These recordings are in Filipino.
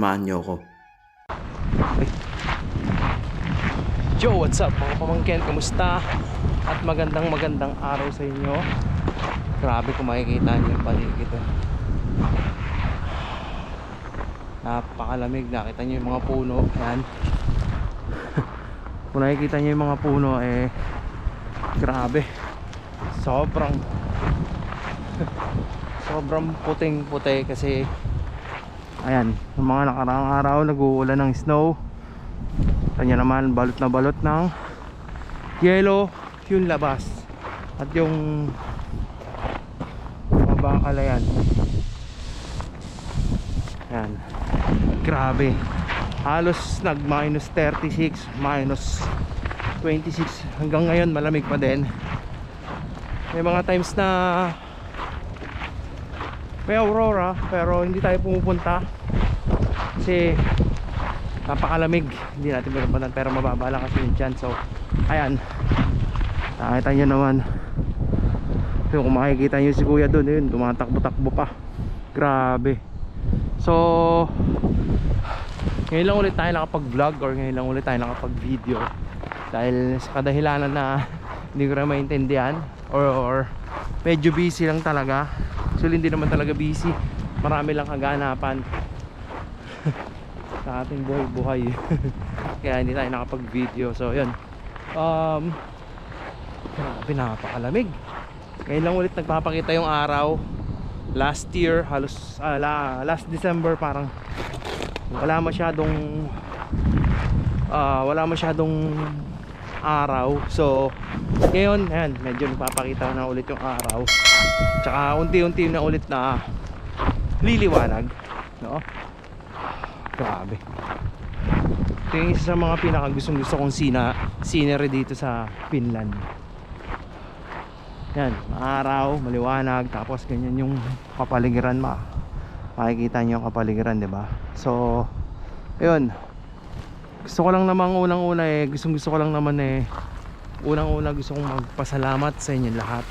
Samahan niyo ako. Yo, what's up mga pamangkin? Kamusta? At magandang magandang araw sa inyo Grabe kung makikita niyo yung paligid eh. Napakalamig, nakita niyo yung mga puno Yan Kung nakikita niyo yung mga puno eh Grabe Sobrang Sobrang puting puti kasi Ayan, yung mga nakaraang araw nag-uulan ng snow. Kanya naman balot na balot ng yellow yung labas. At yung mga bakal yan yan grabe. Halos nag minus 36 minus 26 hanggang ngayon malamig pa din. May mga times na may aurora pero hindi tayo pumupunta kasi napakalamig. Hindi natin pinupuntan pero mababa lang kasi yung dyan. So ayan. Nakita nyo naman. Yung kung makikita nyo si kuya doon yun tumatakbo-takbo pa. Grabe. So ngayon lang ulit tayo nakapag vlog or ngayon lang ulit tayo nakapag video dahil sa kadahilanan na hindi ko rin maintindihan or, or medyo busy lang talaga actually hindi naman talaga busy. Marami lang kaganapan. Sa ating buhay buhay. Kaya hindi tayo nakapag video so yun. Um grabe napakalamig. Ngayon lang ulit nagpapakita yung araw. Last year halos ah, la- last December parang wala masyadong ah, wala masyadong araw. So ngayon ayan medyo nagpapakita na ulit yung araw. Tsaka unti-unti na ulit na liliwanag no? Grabe. Ito yung isa sa mga pinaka gustong gusto kong sina, scenery dito sa Finland. Yan araw maliwanag tapos ganyan yung kapaligiran ma makikita nyo yung kapaligiran ba? So ayun gusto ko lang namang unang una eh gustong gusto ko lang naman eh unang una gusto kong magpasalamat sa inyo lahat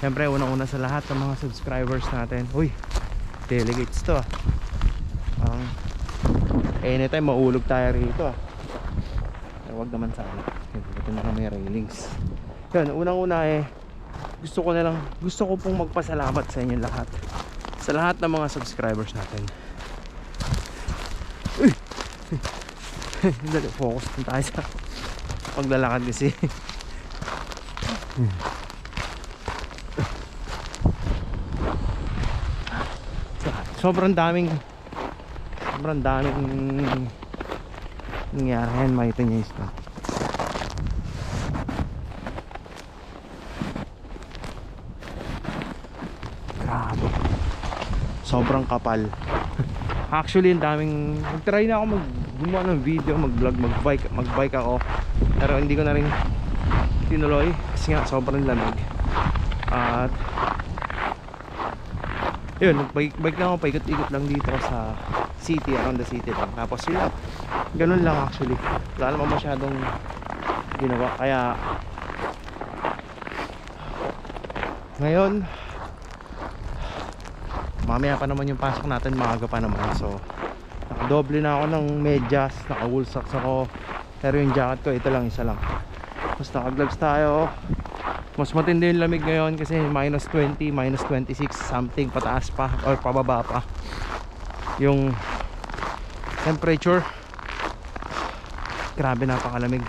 Siyempre, unang-una sa lahat ng mga subscribers natin. Uy, delegates to ah. Parang anytime maulog tayo rito ah. Eh, wag naman sana. Ito na kami railings. Yun, unang-una eh, gusto ko na lang, gusto ko pong magpasalamat sa inyo lahat. Sa lahat ng mga subscribers natin. Dali, focus din tayo sa paglalakad kasi. sobrang daming sobrang daming nangyari. Yan makita nyo ito grabe. Sobrang kapal actually ang daming nagtry na ako mag gumawa ng video mag vlog mag bike mag bike ako. Pero hindi ko na rin tinuloy kasi nga sobrang lamig. At yun bike, bike lang ako paikot-ikot lang dito sa city around the city lang. Tapos sila ganun lang actually. Wala naman masyadong ginawa. Kaya ngayon mamaya pa naman yung pasok natin maaga pa naman. So nakadoble na ako ng medyas naka wool socks ako. Pero yung jacket ko ito lang isa lang. Tapos naka tayo mas matindi yung lamig ngayon kasi minus 20, minus 26 something pataas pa or pababa pa yung temperature. Grabe napakalamig.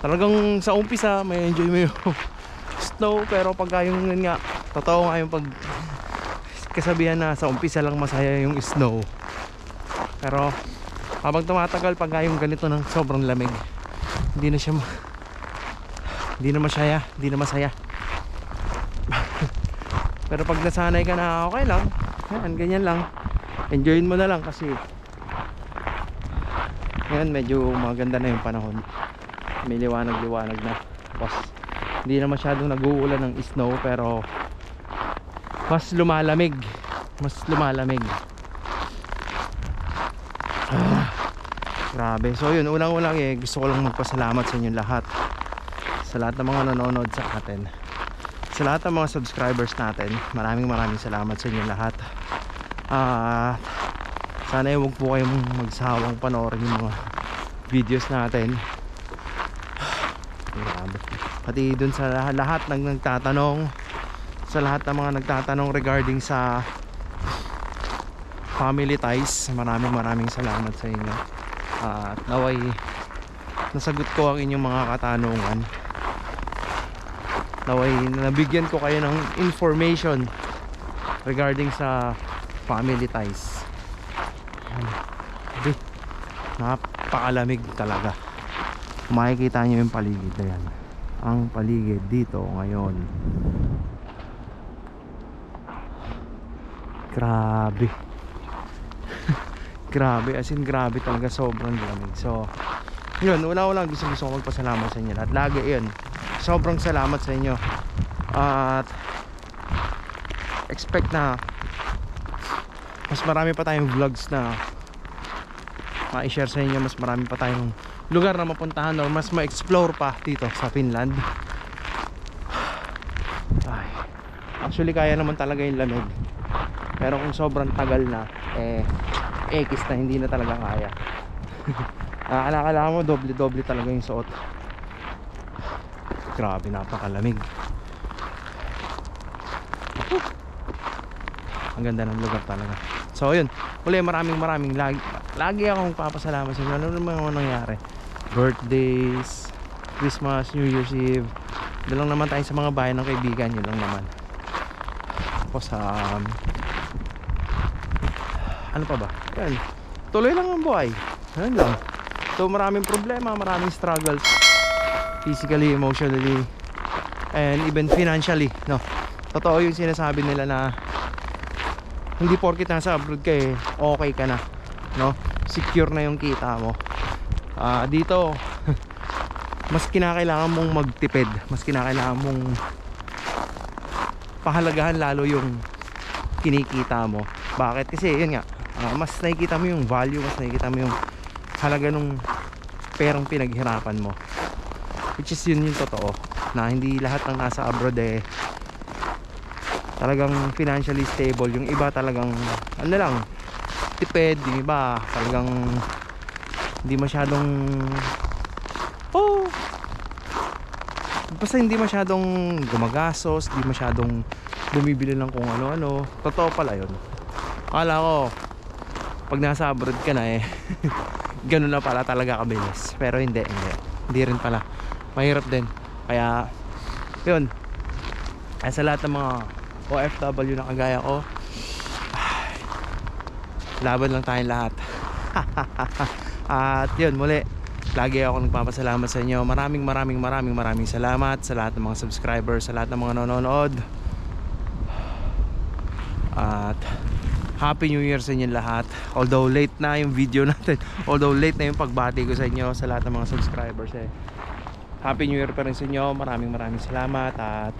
Talagang sa umpisa may enjoy mo yung snow pero pagka yung yun nga totoo nga yung pag kasabihan na sa umpisa lang masaya yung snow. Pero habang tumatagal pagka yung ganito ng sobrang lamig hindi na siya hindi na masaya hindi na masaya. Pero pag nasanay ka na okay lang. Yan ganyan lang. Enjoyin mo na lang kasi ngayon medyo maganda na yung panahon. May liwanag liwanag na. Tapos hindi na masyadong nag-uulan ng snow pero mas lumalamig. Mas lumalamig. Ah, grabe. So yun. Unang unang eh gusto ko lang magpasalamat sa inyo lahat. Sa lahat ng mga nanonood sa atin. Sa lahat ng mga subscribers natin. Maraming maraming salamat sa inyo lahat. Ah, sana huwag po kayong magsawang panoorin yung mga videos natin. Grabe. Pati dun sa lahat ng nagtatanong sa lahat ng mga nagtatanong regarding sa family ties. Maraming maraming salamat sa inyo. At naway nasagot ko ang inyong mga katanungan. Naway nabigyan ko kayo ng information regarding sa family ties. Grabe. napakalamig talaga. Makikita nyo yung paligid ayan ang paligid dito ngayon grabe. Grabe as in grabe talaga sobrang lamig. So yun una una gusto gusto ko magpasalamat sa inyo lahat. Lagi yun sobrang salamat sa inyo. At expect na mas marami pa tayong vlogs na ma-share sa inyo. Mas marami pa tayong lugar na mapuntahan or mas ma-explore pa dito sa Finland. Ay, actually kaya naman talaga yung lamig pero kung sobrang tagal na eh X na hindi na talaga kaya. Nakakala mo doble doble talaga yung suot. Grabe napakalamig. Ang ganda ng lugar talaga. So yun. Uli maraming maraming lagi, lagi akong papasalamat sa inyo. Ano naman nangyari? Birthdays Christmas, New Year's Eve. Doon lang naman tayo sa mga bahay ng kaibigan. Yun lang naman. Tapos um, ano pa ba? Yan. Tuloy lang ang buhay. Yan lang. So maraming problema, maraming struggles. Physically, emotionally, and even financially, no. Totoo yung sinasabi nila na hindi porkit nasa abroad ka eh, okay ka na, no? Secure na yung kita mo. Ah, dito mas kinakailangan mong magtipid, mas kinakailangan mong pahalagahan lalo yung kinikita mo. Bakit? Kasi yun nga, ah, mas nakikita mo yung value, mas nakikita mo yung halaga nung perang pinaghirapan mo. Which is yun yung totoo. Na hindi lahat ng nasa abroad eh talagang financially stable. Yung iba talagang ano lang, tipid. Yung iba talagang hindi masyadong oh basta hindi masyadong gumagastos, hindi masyadong bumibili ng kung ano-ano. Totoo pala yun. Akala ko, pag nasa abroad ka na eh, ganun na pala talaga kabilis. Pero hindi, hindi. Hindi rin pala. Mahirap din. Kaya, yun. Kaya sa lahat ng mga OFW na kagaya ko, ay, laban lang tayong lahat. At yun, muli, lagi ako nagpapasalamat sa inyo. Maraming maraming maraming maraming salamat sa lahat ng mga subscribers, sa lahat ng mga nanonood. At Happy New Year sa inyo lahat. Although late na yung video natin, although late na yung pagbati ko sa inyo sa lahat ng mga subscribers eh. Happy New Year pa rin sa inyo. Maraming maraming salamat at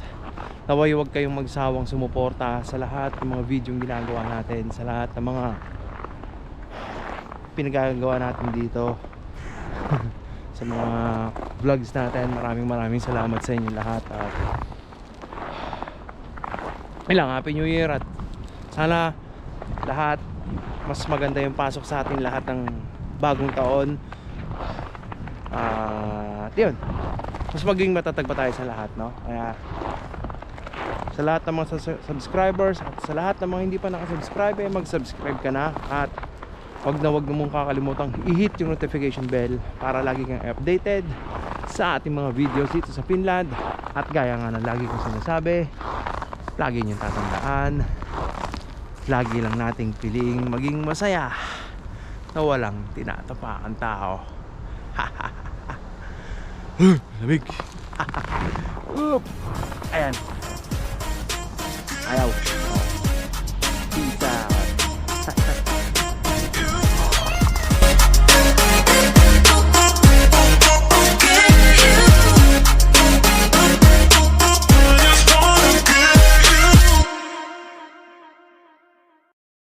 naway huwag kayong magsawang sumuporta sa lahat ng mga video yung ginagawa natin, sa lahat ng mga pinagagawa natin dito. sa mga vlogs natin. Maraming maraming salamat sa inyo lahat at ilang Happy New Year at sana lahat. Mas maganda yung pasok sa atin lahat ng bagong taon. At yun. Mas maging matatag pa tayo sa lahat no? Kaya sa lahat ng mga subscribers at sa lahat ng mga hindi pa nakasubscribe eh mag-subscribe ka na. At wag na wag mong kakalimutang i-hit yung notification bell para lagi kang updated sa ating mga videos dito sa Finland. At gaya nga na lagi kong sinasabi lagi niyong tatandaan lagi lang nating piling maging masaya na walang tinatapakan tao. Lamig. Ayan. Ayaw